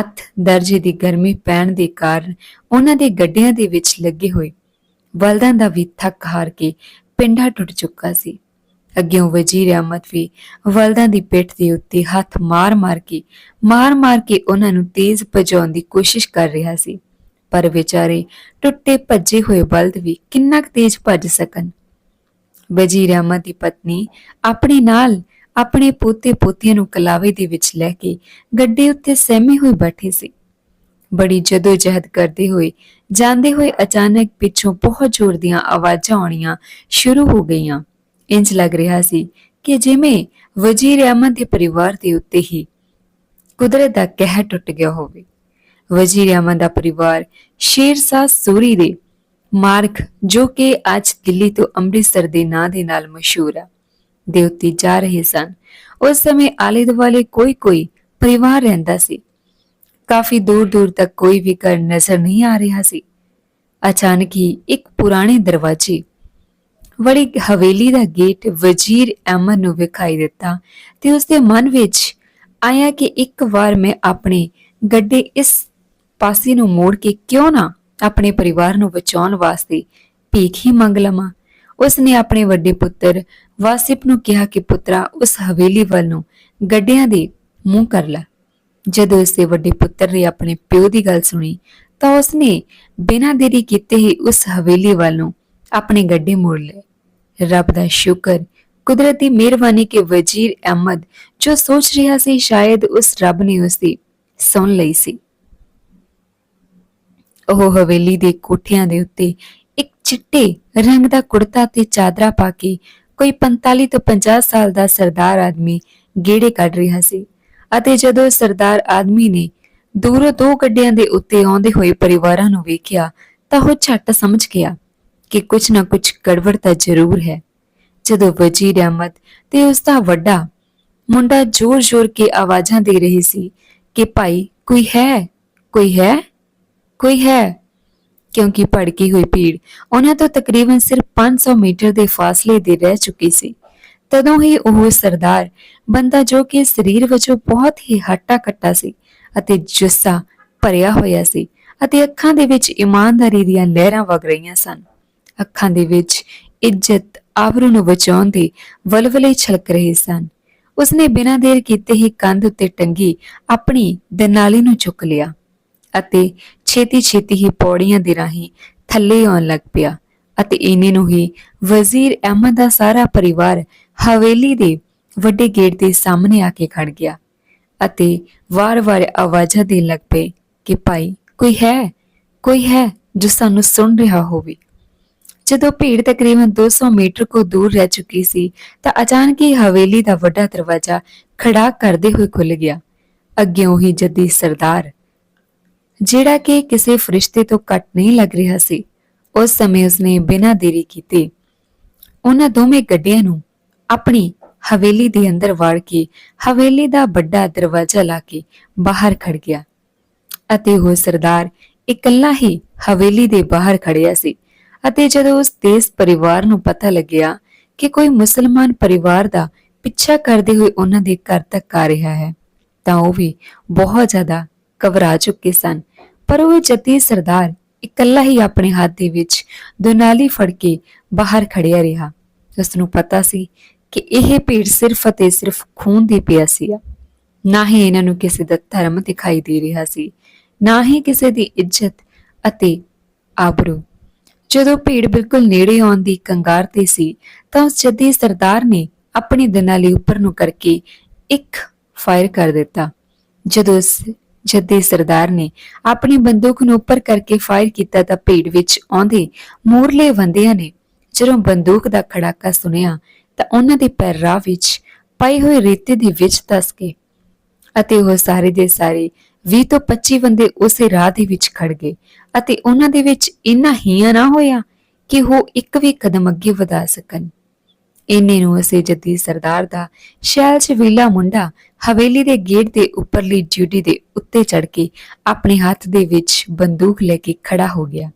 ਅੱਥ ਦਰਜੇ ਦੀ ਗਰਮੀ ਪੈਣ ਦੇ ਕਾਰਨ ਉਹਨਾਂ ਦੇ ਗੱਡਿਆਂ ਦੇ ਵਿੱਚ ਲੱਗੇ ਹੋਏ ਬਲਦਾਂ ਦਾ ਵੀ ਥੱਕ ਹਾਰ ਕੇ ਪਿੰਡਾ ਟੁੱਟ ਚੁੱਕਾ ਸੀ। ਅੱਗਿਓਂ ਵਜ਼ੀਰ ਅਹਿਮਦ ਵੀ ਬਲਦਾਂ ਦੀ ਪਿੱਠ ਦੇ ਉੱਤੇ ਹੱਥ ਮਾਰ-ਮਾਰ ਕੇ ਮਾਰ-ਮਾਰ ਕੇ ਉਹਨਾਂ ਨੂੰ ਤੇਜ਼ ਭਜਾਉਣ ਦੀ ਕੋਸ਼ਿਸ਼ ਕਰ ਰਿਹਾ ਸੀ। ਪਰ ਵਿਚਾਰੇ ਟੁੱਟੇ ਭੱਜੇ ਹੋਏ ਬਲਦ ਵੀ ਕਿੰਨਾ ਕੁ ਤੇਜ਼ ਭੱਜ ਸਕਣ। ਵਜ਼ੀਰ ਅਹਿਮਦ ਦੀ ਪਤਨੀ ਆਪਣੇ ਨਾਲ ਆਪਣੇ ਪੋਤੇ ਪੋਤੀਆਂ ਨੂੰ ਕਲਾਵੇ ਦੇ ਵਿੱਚ ਲੈ ਕੇ ਗੱਡੇ ਉੱਤੇ ਸਹਿਮੇ ਹੋਏ ਬੈਠੇ ਸੀ। ਬੜੀ ਜਦੋਜਹਿਦ ਕਰਦੇ ਹੋਏ, ਜਾਂਦੇ ਹੋਏ ਅਚਾਨਕ ਪਿੱਛੋਂ ਬਹੁਤ ਜ਼ੋਰ ਦੀਆਂ ਆਵਾਜ਼ਾਂ ਆਉਣੀਆਂ ਸ਼ੁਰੂ ਹੋ ਗਈਆਂ। ਇੰਜ ਲੱਗ ਰਿਹਾ ਸੀ ਕਿ ਜਿਵੇਂ ਵਜ਼ੀਰ ਅਹਿਮਦ ਦੇ ਪਰਿਵਾਰ ਦੇ ਉੱਤੇ ਹੀ ਕੁਦਰਤ ਦਾ ਕਹਿਰ ਟੁੱਟ ਗਿਆ ਹੋਵੇ। ਵਜ਼ੀਰ ਅਹਿਮਦ ਦਾ ਪਰਿਵਾਰ ਸ਼ੇਰਸ਼ਾਹ ਸੂਰੀ ਦੇ ਮਾਰਗ ਜੋ ਕਿ ਅੱਜ ਦਿੱਲੀ ਤੋਂ ਅੰਮ੍ਰਿਤਸਰ ਦੇ ਨਾਂ ਦੇ ਨਾਲ ਮਸ਼ਹੂਰ ਹੈ। ਦੇ ਉੱਤੇ ਜਾ ਰਹੇ ਸਨ। ਉਸ ਸਮੇਂ ਆਲੇ ਦੁਆਲੇ ਕੋਈ ਕੋਈ ਪਰਿਵਾਰ ਰਹਿੰਦਾ ਸੀ। ਕਾਫੀ ਦੂਰ ਦੂਰ ਤੱਕ ਕੋਈ ਵੀ ਘਰ ਨਜ਼ਰ ਨਹੀਂ ਆ ਰਿਹਾ ਸੀ। ਅਚਾਨਕ ਹੀ ਇੱਕ ਪੁਰਾਣੇ ਦਰਵਾਜ਼ੇ ਬੜੀ ਹਵੇਲੀ ਦਾ ਗੇਟ ਵਜ਼ੀਰ ਅਹਿਮਦ ਨੂੰ ਵਿਖਾਈ ਦਿੱਤਾ ਤੇ ਉਸਦੇ ਮਨ ਵਿੱਚ ਆਇਆ ਕਿ ਇੱਕ ਵਾਰ ਮੈਂ ਆਪਣੇ ਗੱਡੇ ਇਸ ਪਾਸੇ ਨੂੰ ਮੋੜ ਕੇ ਕਿਉਂ ਨਾ ਆਪਣੇ ਪਰਿਵਾਰ ਨੂੰ ਬਚਾਉਣ ਵਾਸਤੇ ਭੀਖ ਹੀ ਮੰਗ ਲਵਾਂ। ਉਸ ਨੇ ਆਪਣੇ ਵੱਡੇ ਪੁੱਤਰ ਵਾਸਿਪ ਨੂੰ ਕਿਹਾ ਕਿ ਪੁੱਤਰਾ, ਉਸ ਹਵੇਲੀ ਵੱਲ ਨੂੰ ਗੱਡਿਆਂ ਦੇ ਮੂੰਹ ਕਰ ਲੈ। ਜਦੋਂ ਉਸਦੇ ਵੱਡੇ ਪੁੱਤਰ ਨੇ ਆਪਣੇ ਪਿਓ ਦੀ ਗੱਲ ਸੁਣੀ, ਤਾਂ ਉਸਨੇ ਬਿਨਾਂ ਦੇਰੀ ਕੀਤੇ ਹੀ ਉਸ ਹਵੇਲੀ ਵੱਲ ਨੂੰ ਆਪਣੇ ਗੱਡੇ ਮੋੜ ਲਏ। ਰੱਬ ਦਾ ਸ਼ੁਕਰ, ਕੁਦਰਤ ਦੀ ਮਿਹਰਬਾਨੀ ਕਿ ਵਜ਼ੀਰ ਅਹਿਮਦ ਜੋ ਸੋਚ ਰਿਹਾ ਸੀ, ਸ਼ਾਇਦ ਉਸ ਰੱਬ ਨੇ ਉਸਦੀ ਸੁਣ ਲਈ ਸੀ। ਉਹ ਹਵੇਲੀ ਦੇ ਕੋਠਿਆਂ ਦੇ ਉੱਤੇ ਚਿੱਟੇ ਰੰਗ ਦਾ ਕੁੜਤਾ ਤੇ ਚਾਦਰਾ ਪਾ ਕੇ ਕੋਈ 45 ਤੋਂ 50 ਸਾਲ ਦਾ ਸਰਦਾਰ ਆਦਮੀ ਗੇੜੇ ਕੱਢ ਰਿਹਾ ਸੀ। ਅਤੇ ਜਦੋਂ ਸਰਦਾਰ ਆਦਮੀ ਨੇ ਦੂਰੋਂ ਦੋ ਗੱਡਿਆਂ ਦੇ ਉੱਤੇ ਆਉਂਦੇ ਹੋਏ ਪਰਿਵਾਰਾਂ ਨੂੰ ਵੇਖਿਆ, ਤਾਂ ਉਹ ਝੱਟ ਸਮਝ ਗਿਆ ਕਿ ਕੁਝ ਨਾ ਕੁਝ ਗੜਬੜ ਤਾਂ ਜ਼ਰੂਰ ਹੈ। ਜਦੋਂ ਵਜ਼ੀਰ ਅਹਿਮਦ ਤੇ ਉਸ ਦਾ ਵੱਡਾ ਮੁੰਡਾ ਜ਼ੋਰ-ਜ਼ੋਰ ਕੇ ਆਵਾਜ਼ਾਂ ਦੇ ਰਹੇ ਸੀ ਕਿ ਭਾਈ, ਕੋਈ ਹੈ? ਕੋਈ ਹੈ? ਕੋਈ ਹੈ? ਕਿਉਂਕਿ ਭੜਕੀ ਹੋਈ ਭੀੜ ਉਹਨਾਂ ਤੋਂ ਤਕਰੀਬਨ ਸਿਰਫ 500 ਮੀਟਰ ਦੇ ਫਾਸਲੇ ਤੇ ਰਹਿ ਚੁੱਕੀ ਸੀ। ਤਦੋਂ ਹੀ ਉਹ ਸਰਦਾਰ ਬੰਦਾ ਜੋ ਕਿ ਸਰੀਰ ਵਜੋਂ ਬਹੁਤ ਹੀ ਹੱਟਾ-ਕੱਟਾ ਸੀ ਅਤੇ ਜੁੱਸਾ ਭਰਿਆ ਹੋਇਆ ਸੀ ਅਤੇ ਅੱਖਾਂ ਦੇ ਵਿੱਚ ਇਮਾਨਦਾਰੀ ਦੀਆਂ ਲਹਿਰਾਂ ਵਗ ਰਹੀਆਂ ਸਨ। ਅੱਖਾਂ ਦੇ ਵਿੱਚ ਇੱਜ਼ਤ ਆਬਰੂ ਨੂੰ ਬਚਾਉਣ ਦੇ ਵਲਵਲੇ ਛਲਕ ਰਹੇ ਸਨ। ਉਸਨੇ ਬਿਨਾਂ ਦੇਰ ਕੀਤੇ ਹੀ ਕੰਧ ਉੱਤੇ ਟੰਗੀ ਆਪਣੀ ਦਨਾਲੀ ਨੂੰ ਚੁੱਕ ਲਿਆ ਅਤੇ ਛੇਤੀ-ਛੇਤੀ ਹੀ ਪੌੜੀਆਂ ਦੇ ਰਾਹੀਂ ਥੱਲੇ ਆਉਣ ਲੱਗ ਪਿਆ ਅਤੇ ਇਹਨੇ ਨੂੰ ਹੀ ਵਜ਼ੀਰ ਅਹਿਮਦ ਦਾ ਸਾਰਾ ਪਰਿਵਾਰ ਹਵੇਲੀ ਦੇ ਵੱਡੇ ਗੇਟ ਦੇ ਸਾਹਮਣੇ ਆ ਕੇ ਖੜ ਗਿਆ ਅਤੇ ਵਾਰ-ਵਾਰ ਆਵਾਜ਼ਾਂ ਦੇਣ ਲੱਗ ਪਏ ਕਿ ਭਾਈ, ਕੋਈ ਹੈ? ਕੋਈ ਹੈ ਜੋ ਸਾਨੂੰ ਸੁਣ ਰਿਹਾ ਹੋਵੇ? ਜਦੋਂ ਭੀੜ ਤਕਰੀਬਨ 200 ਮੀਟਰ ਕੋ ਦੂਰ ਰਹਿ ਚੁੱਕੀ ਸੀ ਤਾਂ ਅਚਾਨਕ ਹੀ ਹਵੇਲੀ ਦਾ ਵੱਡਾ ਦਰਵਾਜ਼ਾ ਖੜਾ ਕਰਦੇ ਹੋਏ ਖੁੱਲ ਗਿਆ। ਅੱਗੇ ਉਹੀ ਜੱਦੀ ਸਰਦਾਰ ਜਿਹੜਾ ਕਿ ਕਿਸੇ ਫਰਿਸ਼ਤੇ ਤੋਂ ਘੱਟ ਨਹੀਂ ਲੱਗ ਰਿਹਾ ਸੀ, ਉਸ ਸਮੇਂ ਉਸਨੇ ਬਿਨਾਂ ਦੇਰੀ ਕੀਤੇ ਉਹਨਾਂ ਦੋਵੇਂ ਗੱਡੀਆਂ ਨੂੰ ਆਪਣੀ ਹਵੇਲੀ ਦੇ ਅੰਦਰ ਵਾੜ ਕੇ, ਹਵੇਲੀ ਦਾ ਵੱਡਾ ਦਰਵਾਜ਼ਾ ਲਾ ਕੇ ਬਾਹਰ ਖੜ ਗਿਆ ਅਤੇ ਉਹ ਸਰਦਾਰ ਇਕੱਲਾ ਹੀ ਹਵੇਲੀ ਦੇ ਬਾਹਰ ਖੜਿਆ ਸੀ ਅਤੇ ਜਦੋਂ ਉਸ ਦੇਸ ਪਰਿਵਾਰ ਨੂੰ ਪਤਾ ਲੱਗਿਆ ਕਿ ਕੋਈ ਮੁਸਲਮਾਨ ਪਰਿਵਾਰ ਦਾ ਪਿੱਛਾ ਕਰਦੇ ਹੋਏ ਉਹਨਾਂ ਦੇ ਘਰ ਤੱਕ ਆ ਰਿਹਾ ਹੈ, ਤਾਂ ਉਹ ਵੀ ਬਹੁਤ ਜ਼ਿਆਦਾ ਘਬਰਾ ਚੁੱਕੇ ਸਨ। ਪਰ ਉਹ ਜੱਦੀ ਸਰਦਾਰ ਇਕੱਲਾ ਹੀ ਆਪਣੇ ਹੱਥ ਦੇ ਵਿੱਚ ਦੁਨਾਲੀ ਫੜ ਕੇ ਬਾਹਰ ਖੜਿਆ ਰਿਹਾ। ਉਸ ਨੂੰ ਪਤਾ ਸੀ ਕਿ ਇਹ ਭੀੜ ਸਿਰਫ ਅਤੇ ਸਿਰਫ ਖੂਨ ਦੀ ਪਿਆਸੀ ਆ ਨਾ ਹੀ ਇਹਨਾਂ ਨੂੰ ਕਿਸੇ ਦਾ ਧਰਮ ਦਿਖਾਈ ਦੇ ਰਿਹਾ ਸੀ, ਨਾ ਹੀ ਕਿਸੇ ਦੀ ਇੱਜ਼ਤ ਅਤੇ ਆਬਰੂ। ਜਦੋਂ ਭੀੜ ਬਿਲਕੁਲ ਨੇੜੇ ਆਉਣ ਦੀ ਕੰਗਾਰ ਤੇ ਸੀ, ਤਾਂ ਉਸ ਜੱਦੀ ਸਰਦਾਰ ਨੇ ਆਪਣੀ ਦਨਾਲੀ ਉੱਪਰ ਨੂੰ ਕਰਕੇ ਇੱਕ ਫਾਇਰ ਕਰ ਦਿੱਤਾ। ਜਦੋਂ ਉਸ ਜੱਦੀ ਸਰਦਾਰ ਨੇ ਆਪਣੀ ਬੰਦੂਕ ਨੂੰ ਉੱਪਰ ਕਰਕੇ ਫਾਇਰ ਕੀਤਾ ਤਾਂ ਭੀੜ ਵਿੱਚ ਆਉਂਦੇ ਮੂਰਲੇ ਬੰਦਿਆਂ ਨੇ ਜਦੋਂ ਬੰਦੂਕ ਦਾ ਖੜਾਕਾ ਸੁਣਿਆ ਤਾਂ ਉਹਨਾਂ ਦੇ ਪੈਰ ਰਾਹ ਵਿੱਚ ਪਈ ਹੋਈ ਰੇਤੇ ਦੇ ਵਿੱਚ ਧਸ ਗਏ ਅਤੇ ਉਹ ਸਾਰੇ ਦੇ ਸਾਰੇ 20 ਤੋਂ 25 ਬੰਦੇ ਉਸੇ ਰਾਹ ਦੇ ਵਿੱਚ ਖੜ ਗਏ ਅਤੇ ਉਹਨਾਂ ਦੇ ਵਿੱਚ ਇੰਨਾ ਹੀਆ ਨਾ ਹੋਇਆ ਕਿ ਉਹ ਇੱਕ ਵੀ ਕਦਮ ਅੱਗੇ ਵਧਾ ਸਕਣ। ਇੰਨੇ ਨੂੰ ਅਸੀਂ ਜੱਦੀ ਸਰਦਾਰ ਦਾ ਸ਼ੈਲ ਸ਼ਵੀਲਾ ਮੁੰਡਾ ਹਵੇਲੀ ਦੇ ਗੇਟ ਦੇ ਉੱਪਰਲੀ ਡਿਊਟੀ ਦੇ ਉੱਤੇ ਚੜ ਕੇ ਆਪਣੇ ਹੱਥ ਦੇ ਵਿੱਚ ਬੰਦੂਕ ਲੈ ਕੇ ਖੜਾ ਹੋ ਗਿਆ।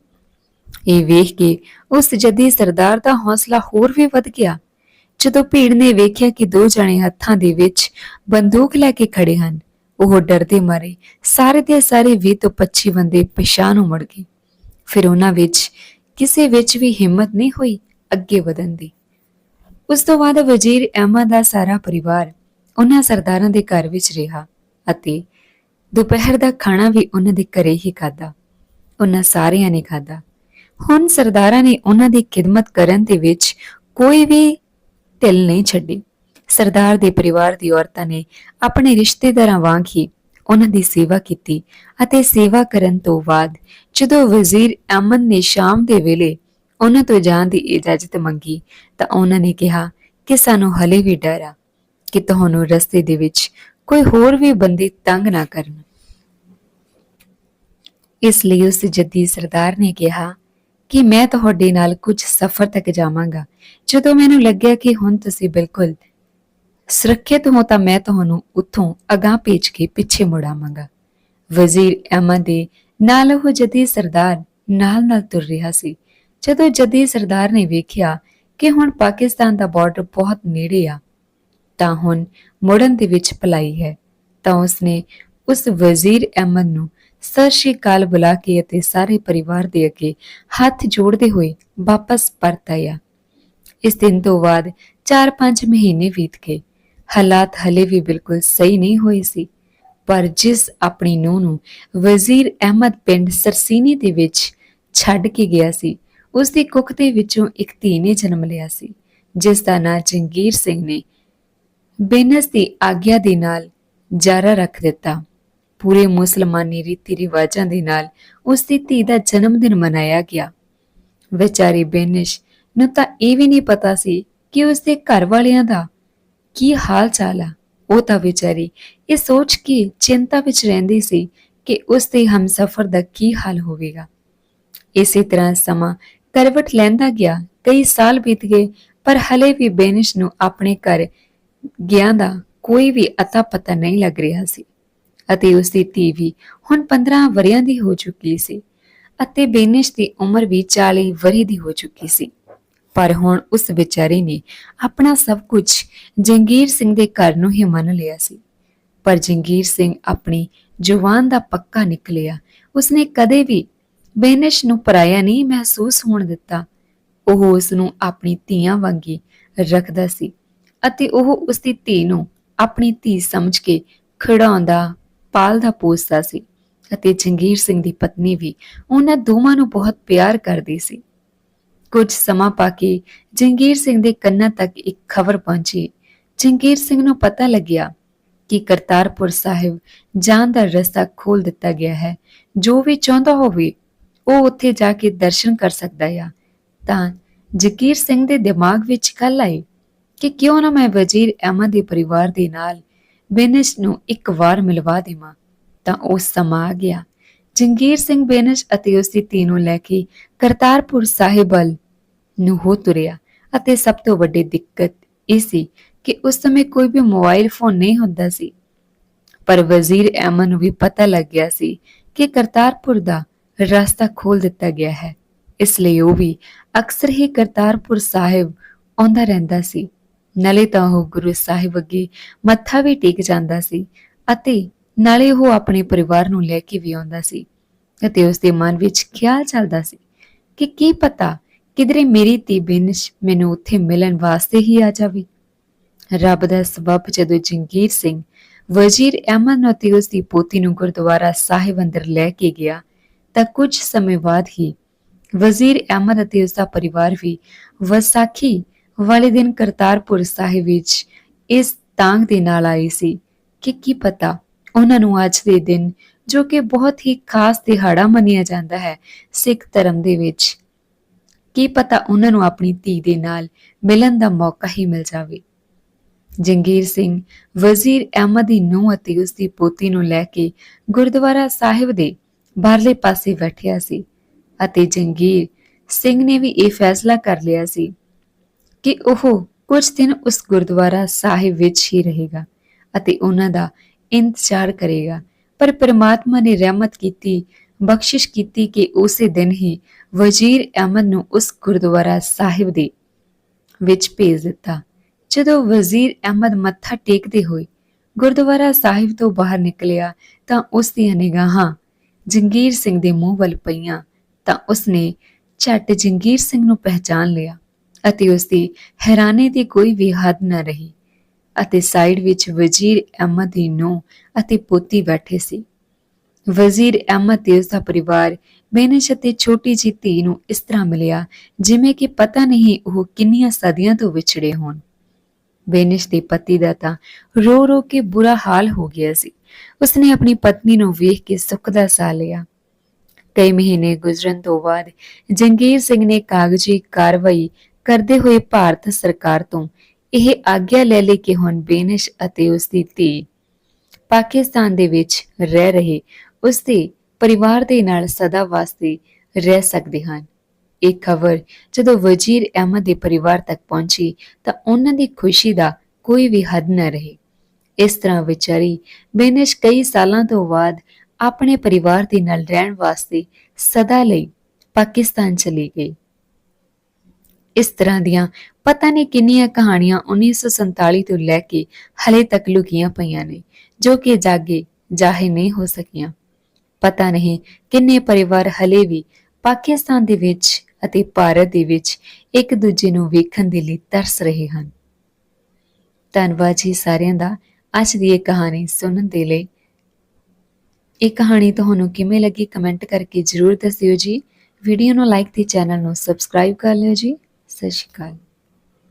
ਇਹ ਵੇਖ ਕੇ ਉਸ ਜੱਦੀ ਸਰਦਾਰ ਦਾ ਹੌਸਲਾ ਹੋਰ ਵੀ ਵੱਧ ਗਿਆ। ਜਦੋਂ ਭੀੜ ਨੇ ਵੇਖਿਆ ਕਿ ਦੋ ਜਣੇ ਹੱਥਾਂ ਦੇ ਵਿੱਚ ਬੰਦੂਕ ਲੈ ਕੇ ਖੜੇ ਹਨ, ਉਹ ਡਰਦੇ ਮਾਰੇ ਸਾਰੇ ਦੇ ਸਾਰੇ 20 ਤੋਂ 25 ਬੰਦੇ ਪਿਛਾਂ ਨੂੰ ਮੁੜ ਗਏ। ਫਿਰ ਉਹਨਾਂ ਵਿੱਚ ਕਿਸੇ ਵਿੱਚ ਵੀ ਹਿੰਮਤ ਨਹੀਂ ਹੋਈ ਅੱਗੇ ਵਧਣ ਦੀ। ਉਸ ਤੋਂ ਬਾਅਦ ਵਜ਼ੀਰ ਅਹਿਮਦ ਦਾ ਸਾਰਾ ਪਰਿਵਾਰ ਉਹਨਾਂ ਸਰਦਾਰਾਂ ਦੇ ਘਰ ਵਿੱਚ ਰਿਹਾ ਅਤੇ ਦੁਪਹਿਰ ਦਾ ਖਾਣਾ ਵੀ ਉਹਨਾਂ ਦੇ ਘਰੇ ਹੀ ਖਾਦਾ ਉਹਨਾਂ ਸਾਰਿਆਂ ਨੇ ਖਾਦਾ ਹੁਣ ਸਰਦਾਰਾਂ ਨੇ ਉਹਨਾਂ ਦੀ ਖਿਦਮਤ ਕਰਨ ਦੇ ਵਿੱਚ ਕੋਈ ਵੀ ਢਿੱਲ ਨਹੀਂ ਛੱਡੀ। ਸਰਦਾਰ ਦੇ ਪਰਿਵਾਰ ਦੀ ਔਰਤਾਂ ਨੇ ਆਪਣੇ ਰਿਸ਼ਤੇਦਾਰਾਂ ਵਾਂਗ ਹੀ ਉਹਨਾਂ ਦੀ ਸੇਵਾ ਕੀਤੀ ਅਤੇ ਸੇਵਾ ਕਰਨ ਤੋਂ ਬਾਅਦ ਜਦੋਂ ਵਜ਼ੀਰ ਅਮਨ ਨੇ ਸ਼ਾਮ ਦੇ ਵੇਲੇ ਉਹਨਾਂ ਤੋਂ ਜਾਣ ਦੀ ਇਜਾਜ਼ਤ ਮੰਗੀ ਤਾਂ ਉਹਨਾਂ ਨੇ ਕਿਹਾ ਕਿ ਸਾਨੂੰ ਹਲੇ ਵੀ ਡਰ ਆ ਕਿ ਤੁਹਾਨੂੰ ਰਸਤੇ ਦੇ ਵਿੱਚ ਕੋਈ ਹੋਰ ਵੀ ਬੰਦੇ ਤੰਗ ਨਾ ਕਰਨ। ਇਸ ਲਈ ਉਸ ਜੱਦੀ ਸਰਦਾਰ ਨੇ ਕਿਹਾ ਕਿ ਮੈਂ ਤੁਹਾਡੇ ਨਾਲ ਕੁਝ ਸਫ਼ਰ ਤੱਕ ਜਾਵਾਂਗਾ। ਜਦੋਂ ਮੈਨੂੰ ਲੱਗਿਆ ਕਿ ਹੁਣ ਤੁਸੀਂ ਬਿਲਕੁਲ ਸੁਰੱਖਿਅਤ ਹੋ ਤਾਂ ਮੈਂ ਤੁਹਾਨੂੰ ਉੱਥੋਂ ਅਗਾਹ ਭੇਜ ਕੇ ਪਿੱਛੇ ਮੁੜਾਵਾਂਗਾ ਵਜ਼ੀਰ ਅਹਿਮਦ ਦੇ ਨਾਲ ਉਹ ਜੱਦੀ ਸਰਦਾਰ ਨਾਲ ਨਾਲ ਤੁਰ ਰਿਹਾ ਸੀ। ਜਦੋਂ ਜਦੀ ਸਰਦਾਰ ਨੇ ਵੇਖਿਆ ਕਿ ਹੁਣ ਪਾਕਿਸਤਾਨ ਦਾ ਬਾਰਡਰ ਬਹੁਤ ਨੇੜੇ ਆ, ਤਾਂ ਹੁਣ ਮੁੜਨ ਦੇ ਵਿੱਚ ਭਲਾਈ ਹੈ। ਤਾਂ ਉਸਨੇ ਉਸ ਵਜ਼ੀਰ ਅਹਿਮਦ ਨੂੰ ਸਤਿ ਸ਼੍ਰੀ ਅਕਾਲ ਬੁਲਾ ਕੇ ਅਤੇ ਸਾਰੇ ਪਰਿਵਾਰ ਦੇ ਅੱਗੇ ਹੱਥ ਜੋੜਦੇ ਹੋਏ ਵਾਪਸ ਪਰਤ ਆਇਆ ਇਸ ਦਿਨ ਤੋਂ ਬਾਅਦ 4-5 ਮਹੀਨੇ ਬੀਤ ਗਏ। ਹਾਲਾਤ ਹਲੇ ਵੀ ਬਿਲਕੁਲ ਸਹੀ ਨਹੀਂ ਹੋਏ ਸੀ, ਪਰ ਜਿਸ ਆਪਣੀ ਨੂੰਹ ਨੂੰ ਵਜ਼ੀਰ ਅਹਿਮਦ ਪਿੰਡ ਸਰਸੀਨੀ ਦੇ ਵਿੱਚ ਛੱਡ ਕੇ ਗਿਆ ਸੀ ਉਸ ਦੀ ਕੁੱਖ ਦੇ ਵਿੱਚੋਂ ਇੱਕ ਧੀ ਨੇ ਜਨਮ ਲਿਆ ਸੀ, ਜਿਸ ਦਾ ਨਾਂ ਜੰਗੀਰ ਸਿੰਘ ਨੇ। ਬੇਨਸ ਦੀ ਆਗਿਆ ਦੇ ਨਾਲ ਜਾਰਾ ਰੱਖ ਦਿੱਤਾ। ਪੂਰੇ ਮੁਸਲਮਾਨੀ ਰੀਤੀ ਰਿਵਾਜਾਂ ਦੇ ਨਾਲ ਉਸ ਦੀ ਧੀ ਦਾ ਜਨਮ ਦਿਨ ਮਨਾਇਆ ਗਿਆ। ਵਿਚਾਰੀ ਬੇਨਿਸ਼ ਨੂੰ ਤਾਂ ਇਹ ਵੀ ਨਹੀਂ ਪਤਾ ਸੀ ਕਿ ਉਸ ਦੇ ਘਰ ਵਾਲਿਆਂ ਦਾ ਕੀ ਹਾਲ ਚਾਲ ਆ। ਉਹ ਤਾਂ ਵਿਚਾਰੀ ਇਹ ਸੋਚ ਕੇ ਚਿੰਤਾ ਵਿੱਚ ਰਹਿੰਦੀ ਸੀ ਕਿ ਉਸ ਦੇ ਹਮਸਫਰ ਦਾ ਕੀ ਹਾਲ ਹੋਵੇਗਾ। ਇਸੇ ਤਰ੍ਹਾਂ ਸਮਾਂ ਕਰਵਟ ਲੈਂਦਾ ਗਿਆ। ਕਈ ਸਾਲ ਬੀਤ ਗਏ, ਪਰ ਹਲੇ ਵੀ ਬੇਨਿਸ਼ ਨੂੰ ਆਪਣੇ ਘਰ ਗਿਆ ਦਾ ਕੋਈ ਵੀ ਅਤਾ ਪਤਾ ਨਹੀਂ ਲੱਗ ਰਿਹਾ ਸੀ। ਅਤੇ ਉਸ ਦੀ ਧੀ ਵੀ ਹੁਣ 15 ਵਰਿਆਂ ਦੀ ਹੋ ਚੁੱਕੀ ਸੀ ਅਤੇ ਬੇਨਿਸ਼ ਦੀ ਉਮਰ ਵੀ 40 ਵਰੀ ਦੀ ਹੋ ਚੁੱਕੀ ਸੀ। ਪਰ ਹੁਣ ਉਸ ਵਿਚਾਰੇ ਨੇ ਆਪਣਾ ਸਭ ਕੁਝ ਜੰਗੀਰ ਸਿੰਘ ਦੇ ਘਰ ਨੂੰ ਹੀ ਮੰਨ ਲਿਆ ਸੀ। ਪਰ ਜੰਗੀਰ ਸਿੰਘ ਆਪਣੀ ਜਵਾਨ ਦਾ ਪੱਕਾ ਨਿਕਲਿਆ। ਉਸਨੇ ਕਦੇ ਵੀ ਬੇਨਿਸ਼ ਨੂੰ ਪਰਾਇਆ ਨਹੀਂ ਮਹਿਸੂਸ ਹੋਣ ਦਿੱਤਾ। ਉਹ ਉਸ ਨੂੰ ਆਪਣੀ ਧੀਆਂ ਵਾਂਗੀ ਰੱਖਦਾ ਸੀ ਅਤੇ ਉਹ ਉਸ ਦੀ ਧੀ ਨੂੰ ਆਪਣੀ ਧੀ ਸਮਝ ਕੇ ਖਿਡਾਉਂਦਾ ਪਾਲਦਾ ਪੋਸਦਾ ਸੀ ਅਤੇ ਜੰਗੀਰ ਸਿੰਘ ਦੀ ਪਤਨੀ ਵੀ ਉਹਨਾਂ ਦੋਵਾਂ ਨੂੰ ਬਹੁਤ ਪਿਆਰ ਕਰਦੀ ਸੀ। ਕੁਝ ਸਮਾਂ ਪਾ ਕੇ ਜੰਗੀਰ ਸਿੰਘ ਦੇ ਕੰਨਾਂ ਤੱਕ ਇੱਕ ਖਬਰ ਪਹੁੰਚੀ। ਜੰਗੀਰ ਸਿੰਘ ਨੂੰ ਪਤਾ ਲੱਗਿਆ ਕਿ ਕਰਤਾਰਪੁਰ ਸਾਹਿਬ ਜਾਣ ਦਾ ਰਸਤਾ ਖੋਲ ਦਿੱਤਾ ਗਿਆ ਹੈ। ਜੋ ਵੀ ਚਾਹੁੰਦਾ ਹੋਵੇ ਉਹ ਉੱਥੇ ਜਾ ਕੇ ਦਰਸ਼ਨ ਕਰ ਸਕਦਾ ਆ। ਤਾਂ ਜਗੀਰ ਸਿੰਘ ਦੇ ਦਿਮਾਗ ਵਿੱਚ ਗੱਲ ਆਈ ਕਿ ਕਿਉਂ ਨਾ ਮੈਂ ਵਜ਼ੀਰ ਅਹਿਮਦ ਦੇ ਪਰਿਵਾਰ ਦੇ ਨਾਲ ਬੇਨਿਸ਼ ਨੂੰ ਇੱਕ ਵਾਰ ਮਿਲਵਾ ਦੇਵਾਂ। ਤਾਂ ਉਹ ਸਮਾਂ ਗਿਆ। ਜੰਗੀਰ ਸਿੰਘ ਬੇਨਿਸ਼ ਅਤੇ ਉਸ ਦੀ ਧੀ ਨੂੰ ਲੈ ਕੇ ਕਰਤਾਰਪੁਰ ਸਾਹਿਬ ਵੱਲ ਨੂੰ ਹੋ ਤੁਰਿਆ ਅਤੇ ਸਭ ਤੋਂ ਵੱਡੀ ਦਿੱਕਤ ਇਹ ਸੀ ਕਿ ਉਸ ਸਮੇਂ ਕੋਈ ਵੀ ਮੋਬਾਈਲ ਫੋਨ ਨਹੀਂ ਹੁੰਦਾ ਸੀ। ਪਰ ਵਜ਼ੀਰ ਅਹਿਮਦ ਨੂੰ ਵੀ ਪਤਾ ਲੱਗ ਗਿਆ ਸੀ ਕਿ ਕਰਤਾਰਪੁਰ ਦਾ ਰਸਤਾ ਖੋਲ ਦਿੱਤਾ ਗਿਆ ਹੈ। ਇਸ ਲਈ ਉਹ ਵੀ ਅਕਸਰ ਹੀ ਕਰਤਾਰਪੁਰ ਸਾਹਿਬ ਆਉਂਦਾ ਰਹਿੰਦਾ ਸੀ। ਨਾਲੇ ਤਾਂ ਉਹ ਗੁਰੂ ਸਾਹਿਬ ਅੱਗੇ ਮੱਥਾ ਵੀ ਟੇਕ ਜਾਂਦਾ ਸੀ ਅਤੇ ਨਾਲੇ ਉਹ ਆਪਣੇ ਪਰਿਵਾਰ ਨੂੰ ਲੈ ਕੇ ਵੀ ਆਉਂਦਾ ਸੀ ਅਤੇ ਉਸ ਦੇ ਮਨ ਵਿੱਚ ਖਿਆਲ ਚੱਲਦਾ ਸੀ ਕਿ ਕੀ ਪਤਾ ਕਿਧਰੇ ਮੇਰੀ ਧੀ ਬਿਨਸ਼ ਮੈਨੂੰ ਉੱਥੇ ਮਿਲਣ ਵਾਸਤੇ ਹੀ ਆ ਜਾਵੇ। ਰੱਬ ਦਾ ਸਬਬ ਜਦੋਂ ਜੰਗੀਰ ਸਿੰਘ, ਵਜ਼ੀਰ ਅਹਿਮਦ ਨੂੰ ਤੇ ਉਸ ਦੀ ਪੋਤੀ ਨੂੰ ਗੁਰਦੁਆਰਾ ਸਾਹਿਬ ਅੰਦਰ ਲੈ ਕੇ ਗਿਆ ਤਾਂ ਕੁਝ ਸਮੇਂ ਬਾਅਦ ਹੀ ਵਜ਼ੀਰ ਅਹਿਮਦ ਅਤੇ ਉਸ ਦਾ ਪਰਿਵਾਰ ਵੀ ਵਿਸਾਖੀ ਵਾਲੇ ਦਿਨ ਕਰਤਾਰਪੁਰ ਸਾਹਿਬ ਵਿੱਚ ਇਸ ਤਾਂਗ ਦੇ ਨਾਲ ਆਏ ਸੀ ਕਿ ਕੀ ਪਤਾ ਉਹਨਾਂ ਨੂੰ ਅੱਜ ਦੇ ਦਿਨ, ਜੋ ਕਿ ਬਹੁਤ ਹੀ ਖਾਸ ਦਿਹਾੜਾ ਮੰਨਿਆ ਜਾਂਦਾ ਹੈ ਸਿੱਖ ਧਰਮ ਦੇ ਵਿੱਚ, ਕੀ ਪਤਾ ਉਹਨਾਂ ਨੂੰ ਆਪਣੀ ਧੀ ਦੇ ਨਾਲ ਮਿਲਣ ਦਾ ਮੌਕਾ ਹੀ ਮਿਲ ਜਾਵੇ। ਜੰਗੀਰ ਸਿੰਘ, ਵਜ਼ੀਰ ਅਹਿਮਦ ਦੀ ਨੂੰਹ ਅਤੇ ਉਸ ਦੀ ਪੋਤੀ ਨੂੰ ਲੈ ਕੇ ਗੁਰਦੁਆਰਾ ਸਾਹਿਬ ਦੇ ਬਾਹਰਲੇ ਪਾਸੇ ਬੈਠਿਆ ਸੀ ਅਤੇ ਜੰਗੀਰ ਸਿੰਘ ਨੇ ਵੀ ਇਹ ਫੈਸਲਾ ਕਰ ਲਿਆ ਸੀ ਕਿ ਉਹ ਕੁਝ ਦਿਨ ਉਸ ਗੁਰਦੁਆਰਾ ਸਾਹਿਬ ਵਿੱਚ ਹੀ ਰਹੇਗਾ ਅਤੇ ਉਹਨਾਂ ਦਾ ਇੰਤਜ਼ਾਰ ਕਰੇਗਾ। ਪਰ ਪ੍ਰਮਾਤਮਾ ਨੇ ਰਹਿਮਤ ਕੀਤੀ, ਬਖਸ਼ਿਸ਼ ਕੀਤੀ ਕਿ ਉਸੇ ਦਿਨ ਹੀ ਵਜ਼ੀਰ ਅਹਿਮਦ ਨੂੰ ਉਸ ਗੁਰਦੁਆਰਾ ਸਾਹਿਬ ਦੇ ਵਿੱਚ ਭੇਜ ਦਿੱਤਾ। ਜਦੋਂ ਵਜ਼ੀਰ ਅਹਿਮਦ ਮੱਥਾ ਟੇਕਦੇ ਹੋਏ ਗੁਰਦੁਆਰਾ ਸਾਹਿਬ ਤੋਂ ਬਾਹਰ ਨਿਕਲਿਆ ਤਾਂ ਉਸ ਦੀਆਂ ਨਿਗਾਹਾਂ ਜੰਗੀਰ ਸਿੰਘ ਦੇ ਮੂੰਹ ਵੱਲ ਪਈਆਂ ਤਾਂ ਉਸਨੇ ਝੱਟ ਜੰਗੀਰ ਸਿੰਘ ਨੂੰ ਪਹਿਚਾਨ ਲਿਆ ਅਤੇ ਉਸ ਦੀ ਹੈਰਾਨੀ ਦੀ ਕੋਈ ਵੀ ਹੱਦ ਨਾ ਰਹੀ ਅਤੇ ਸਾਈਡ ਵਿੱਚ ਵਜ਼ੀਰ ਅਹਿਮਦ ਦੀ ਨੂੰਹ ਅਤੇ ਪੋਤੀ ਬੈਠੇ ਸੀ। ਵਜ਼ੀਰ ਅਹਿਮਦ ਤੇ ਉਸ ਦਾ ਪਰਿਵਾਰ ਬੇਨਿਸ਼ ਅਤੇ ਛੋਟੀ ਜਿਹੀ ਧੀ ਨੂੰ ਇਸ ਤਰ੍ਹਾਂ ਮਿਲਿਆ ਜਿਵੇਂ ਕਿ ਪਤਾ ਨਹੀਂ ਉਹ ਕਿੰਨੀਆਂ ਸਦੀਆਂ ਤੋਂ ਵਿਛੜੇ ਹੋਣ। ਬੇਨਿਸ਼ ਦੇ ਪਤੀ ਦਾ ਤਾਂ ਰੋ ਰੋ ਕੇ ਬੁਰਾ ਹਾਲ ਹੋ ਗਿਆ ਸੀ। ਉਸਨੇ ਆਪਣੀ ਪਤਨੀ ਨੂੰ ਵੇਖ ਕੇ ਸੁੱਖ ਦਾ ਸਾਹ ਲਿਆ। ਕਈ ਮਹੀਨੇ ਗੁਜ਼ਰਨ ਤੋਂ ਬਾਅਦ ਜੰਗੀਰ ਸਿੰਘ ਨੇ ਕਾਗਜ਼ੀ ਕਾਰਵਾਈ ਕਰਦੇ ਹੋਏ ਭਾਰਤ ਸਰਕਾਰ ਤੋਂ ਇਹ ਆਗਿਆ ਲੈ ਲਈ ਕਿ ਹੁਣ ਬੇਨਿਸ਼ ਅਤੇ ਉਸ ਦੀ ਧੀ ਪਾਕਿਸਤਾਨ ਦੇ ਵਿੱਚ ਰਹਿ ਰਹੇ ਉਸ ਦੇ ਪਰਿਵਾਰ ਦੇ ਨਾਲ ਸਦਾ ਵਾਸਤੇ ਰਹਿ ਸਕਦੇ ਹਨ। ਇਹ ਖਬਰ ਜਦੋਂ ਵਜ਼ੀਰ ਅਹਿਮਦ ਦੇ ਪਰਿਵਾਰ ਤੱਕ ਪਹੁੰਚੀ ਤਾਂ ਉਹਨਾਂ ਦੀ ਖੁਸ਼ੀ ਦਾ ਕੋਈ ਵੀ ਹੱਦ ਨਾ ਰਹੇ। ਇਸ ਤਰ੍ਹਾਂ ਵਿਚਾਰੀ ਬੇਨਿਸ਼ ਕਈ ਸਾਲਾਂ ਤੋਂ ਬਾਅਦ ਆਪਣੇ ਪਰਿਵਾਰ ਦੇ ਨਾਲ ਰਹਿਣ ਵਾਸਤੇ ਸਦਾ ਲਈ ਪਾਕਿਸਤਾਨ ਚਲੀ ਗਈ। ਇਸ ਤਰ੍ਹਾਂ ਦੀਆਂ ਪਤਾ ਨਹੀਂ ਕਿੰਨੀਆਂ ਕਹਾਣੀਆਂ 1947 ਤੋਂ ਲੈ ਕੇ ਹਲੇ ਤੱਕ ਲੁਕੀਆਂ ਪਈਆਂ ਨੇ, ਜੋ ਕਿ ਜਾਗੇ ਜਾਹੇ ਨਹੀਂ ਹੋ ਸਕੀਆਂ। ਪਤਾ ਨਹੀਂ ਕਿੰਨੇ ਪਰਿਵਾਰ ਹਲੇ ਵੀ ਪਾਕਿਸਤਾਨ ਦੇ ਵਿੱਚ ਅਤੇ ਭਾਰਤ ਦੇ ਵਿੱਚ ਇੱਕ ਦੂਜੇ ਨੂੰ ਵੇਖਣ ਦੇ ਲਈ ਤਰਸ ਰਹੇ ਹਨ। ਧੰਨਵਾਦ ਜੀ ਸਾਰਿਆਂ ਦਾ। ਅੱਜ ਦੀ ਇਹ ਕਹਾਣੀ ਸੁਣਨ ਦੇ ਲਈ ਇਹ ਕਹਾਣੀ ਤੁਹਾਨੂੰ ਕਿਵੇਂ ਲੱਗੀ ਕਮੈਂਟ ਕਰਕੇ ਜਰੂਰ ਦੱਸਿਓ ਜੀ। ਵੀਡੀਓ ਨੂੰ ਲਾਈਕ ਤੇ ਚੈਨਲ ਨੂੰ ਸਬਸਕ੍ਰਾਈਬ ਕਰ ਲਿਓ ਜੀ। ਸਤਿ ਸ਼੍ਰੀ ਅਕਾਲ।